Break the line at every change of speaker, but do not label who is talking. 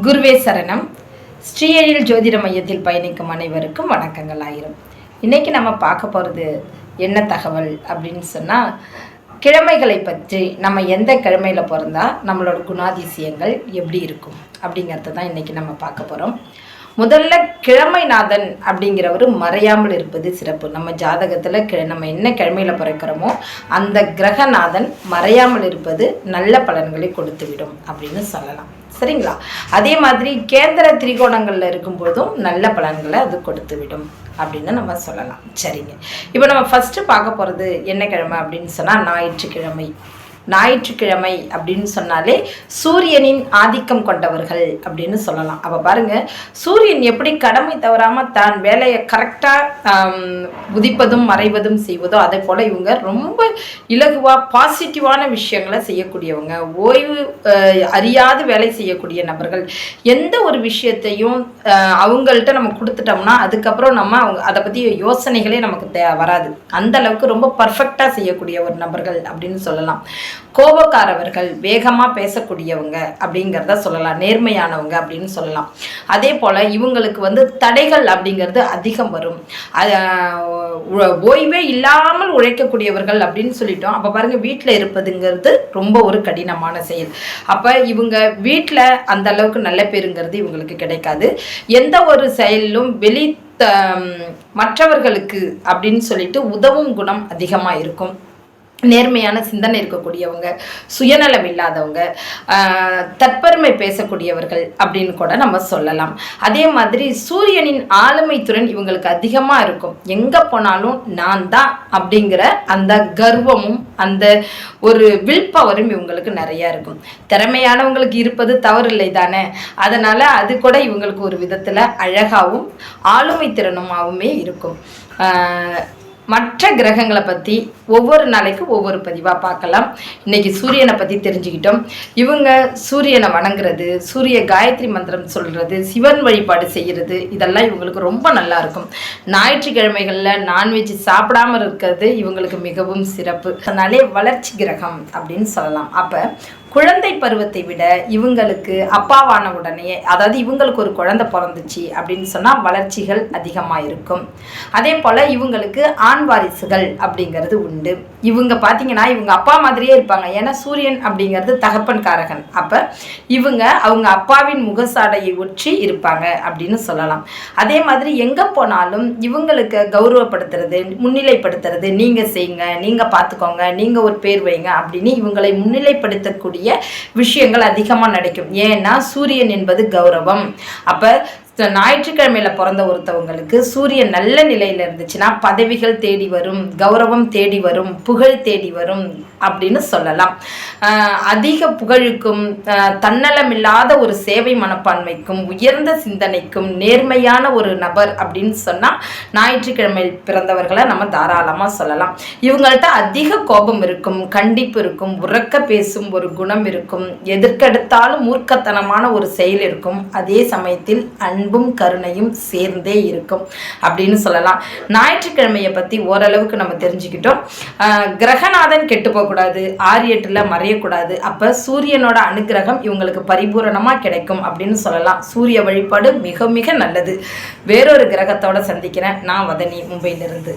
குருவே சரணம். ஸ்ரீயழில் ஜோதிட மையத்தில் பயணிக்கும் அனைவருக்கும் வணக்கங்கள் ஆயிரும். இன்னைக்கு நம்ம பார்க்க போகிறது என்ன தகவல் அப்படின்னு சொன்னால் கிழமைகளை பற்றி நம்ம எந்த கிழமையில் பிறந்தால் நம்மளோட குணாதிசயங்கள் எப்படி இருக்கும் அப்படிங்கிறத தான் இன்றைக்கி நம்ம பார்க்க போகிறோம் முதல்ல கிழமைநாதன் அப்படிங்கிறவர் மறையாமல் இருப்பது சிறப்பு. நம்ம ஜாதகத்தில் கி நம்ம என்ன கிழமையில் பிறக்கிறோமோ அந்த கிரகநாதன் மறையாமல் இருப்பது நல்ல பலன்களை கொடுத்துவிடும் அப்படின்னு சொல்லலாம். சரிங்களா? அதே மாதிரி கேந்திர திரிகோணங்களில் இருக்கும்போதும் நல்ல பலன்களை அது கொடுத்து விடும் அப்படின்னு நம்ம சொல்லலாம். சரிங்க. இப்போ நம்ம ஃபஸ்ட்டு பார்க்க போகிறது என்ன கிழமை அப்படின்னு சொன்னால் ஞாயிற்றுக்கிழமை. ஞாயிற்றுக்கிழமை அப்படின்னு சொன்னாலே சூரியனின் ஆதிக்கம் கொண்டவர்கள் அப்படின்னு சொல்லலாம். அப்போ பாருங்க சூரியன் எப்படி கடமை தவறாமல் தான் வேலையை கரெக்டாக உதிப்பதும் மறைவதும் செய்வதோ அதே போல் இவங்க ரொம்ப இலகுவாக பாசிட்டிவான விஷயங்களை செய்யக்கூடியவங்க. ஓய்வு அறியாது வேலை செய்யக்கூடிய நபர்கள். எந்த ஒரு விஷயத்தையும் அவங்கள்ட்ட நம்ம கொடுத்துட்டோம்னா அதுக்கப்புறம் நம்ம அவங்க அதை பற்றி யோசனைகளே நமக்கு தே வராது. அந்த அளவுக்கு ரொம்ப பர்ஃபெக்டாக செய்யக்கூடிய ஒரு நபர்கள் அப்படின்னு சொல்லலாம். கோபக்காரவர்கள் வேகமாக பேசக்கூடியவங்க அப்படிங்கிறத சொல்லலாம். நேர்மையானவங்க அப்படின்னு சொல்லலாம். அதே போல் இவங்களுக்கு வந்து தடைகள் அப்படிங்கிறது அதிகம் வரும். அது, ஓய்வே இல்லாமல் உழைக்கக்கூடியவர்கள் அப்படின்னு சொல்லிட்டோம். அப்போ பாருங்க வீட்டில் இருப்பதுங்கிறது ரொம்ப ஒரு கடினமான செயல். அப்போ இவங்க வீட்டில் அந்த அளவுக்கு நல்ல பேருங்கிறது இவங்களுக்கு கிடைக்காது. எந்த ஒரு செயலிலும் வெளி மற்றவர்களுக்கு அப்படின்னு சொல்லிட்டு உதவும் குணம் அதிகமாக இருக்கும். நேர்மையான சிந்தனை இருக்கக்கூடியவங்க சுயநலம் இல்லாதவங்க தற்பெருமை பேசக்கூடியவர்கள் அப்படின்னு கூட நம்ம சொல்லலாம். அதே மாதிரி சூரியனின் ஆளுமை திறன் இவங்களுக்கு அதிகமாக இருக்கும். எங்கே போனாலும் நான் தான் அப்படிங்கிற அந்த கர்வமும் அந்த ஒரு வில் பவரும் இவங்களுக்கு நிறையா இருக்கும். திறமையானவங்களுக்கு இருப்பது தவறில்லை தானே? அதனால் அது கூட இவங்களுக்கு ஒரு விதத்தில் அழகாகவும் ஆளுமை திறனுமாகவுமே இருக்கும். மற்ற கிரகங்களை பற்றி ஒவ்வொரு நாளைக்கு ஒவ்வொரு பதிவாக பார்க்கலாம். இன்னைக்கு சூரியனை பற்றி தெரிஞ்சுக்கிட்டோம். இவங்க சூரியனை வணங்குறது சூரிய காயத்ரி மந்திரம் சொல்கிறது சிவன் வழிபாடு செய்கிறது இதெல்லாம் இவங்களுக்கு ரொம்ப நல்லா இருக்கும். ஞாயிற்றுக்கிழமைகளில் நான்வெஜ் சாப்பிடாம இருக்கிறது இவங்களுக்கு மிகவும் சிறப்பு. அதனாலே வளர்ச்சி கிரகம் அப்படின்னு சொல்லலாம். அப்போ குழந்தை பருவத்தை விட இவங்களுக்கு அப்பாவான உடனே அதாவது இவங்களுக்கு ஒரு குழந்தை பிறந்துச்சு அப்படின்னு சொன்னால் வளர்ச்சிகள் அதிகமாக இருக்கும் அதே போல் இவங்களுக்கு ஆண் வாரிசுகள் அப்படிங்கிறது உண்டு. இவங்க பார்த்தீங்கன்னா இவங்க அப்பா மாதிரியே இருப்பாங்க. ஏன்னா சூரியன் அப்படிங்கிறது தகப்பன் காரகன். அப்போ இவங்க அவங்க அப்பாவின் முகசாடையை ஒற்றி இருப்பாங்க அப்படின்னு சொல்லலாம். அதே மாதிரி எங்கே போனாலும் இவங்களுக்கு கௌரவப்படுத்துறது முன்னிலைப்படுத்துறது நீங்கள் செய்யுங்க நீங்கள் பார்த்துக்கோங்க நீங்கள் ஒரு பேர் வைங்க அப்படின்னு இவங்களை முன்னிலைப்படுத்தக்கூடிய விஷயங்கள் அதிகமாக நடக்கும். ஏன்னா சூரியன் என்பது கௌரவம். அப்போ ஞாயிற்றுக்கிழமையில பிறந்த ஒருத்தவங்களுக்கு சூரியன் நல்ல நிலையில இருந்துச்சுன்னா பதவிகள் தேடி வரும் கௌரவம் தேடி வரும் புகழ் தேடி வரும் அப்படின்னு சொல்லலாம். அதிக புகழுக்கும் தன்னலமில்லாத ஒரு சேவை மனப்பான்மைக்கும் உயர்ந்த சிந்தனைக்கும் நேர்மையான ஒரு நபர் அப்படின்னு சொன்னால் ஞாயிற்றுக்கிழமையில் பிறந்தவர்களை நம்ம தாராளமாக சொல்லலாம். இவங்கள்ட்ட அதிக கோபம் இருக்கும் கண்டிப்பு இருக்கும் உறக்க பேசும் ஒரு குணம் இருக்கும் எதற்கெடுத்தாலும் மூர்க்கத்தனமான ஒரு செயல் இருக்கும். அதே சமயத்தில் அன்பும் கருணையும் சேர்ந்தே இருக்கும் அப்படின்னு சொல்லலாம். ஞாயிற்றுக்கிழமையை பற்றி ஓரளவுக்கு நம்ம தெரிஞ்சுக்கிட்டோம். கிரகநாதன் கெட்டு போகக்கூடாது ஆறு எட்டில் மறையக்கூடாது. அப்போ சூரியனோட அனுகிரகம் இவங்களுக்கு பரிபூரணமாக கிடைக்கும் அப்படின்னு சொல்லலாம். சூரிய வழிபாடு மிக மிக நல்லது. வேறொரு கிரகத்தோட சந்திக்கிறேன். நான் வதனி மும்பையிலிருந்து.